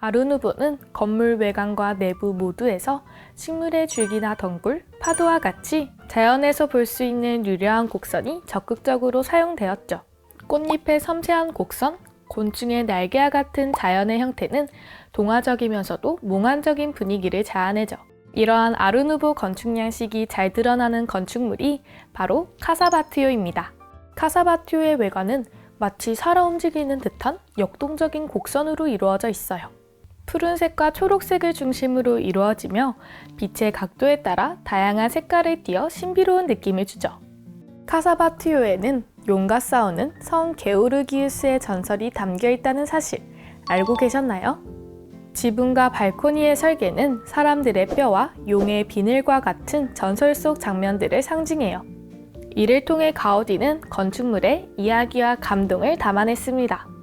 아르누브는 건물 외관과 내부 모두에서 식물의 줄기나 덩굴, 파도와 같이 자연에서 볼 수 있는 유려한 곡선이 적극적으로 사용되었죠. 꽃잎의 섬세한 곡선, 곤충의 날개와 같은 자연의 형태는 동화적이면서도 몽환적인 분위기를 자아내죠. 이러한 아르누브 건축 양식이 잘 드러나는 건축물이 바로 카사바티오입니다. 카사바티오의 외관은 마치 살아 움직이는 듯한 역동적인 곡선으로 이루어져 있어요. 푸른색과 초록색을 중심으로 이루어지며 빛의 각도에 따라 다양한 색깔을 띄어 신비로운 느낌을 주죠. 카사바티오에는 용과 싸우는 성 게오르기우스의 전설이 담겨 있다는 사실 알고 계셨나요? 지붕과 발코니의 설계는 사람들의 뼈와 용의 비늘과 같은 전설 속 장면들을 상징해요. 이를 통해 가우디는 건축물에 이야기와 감동을 담아냈습니다.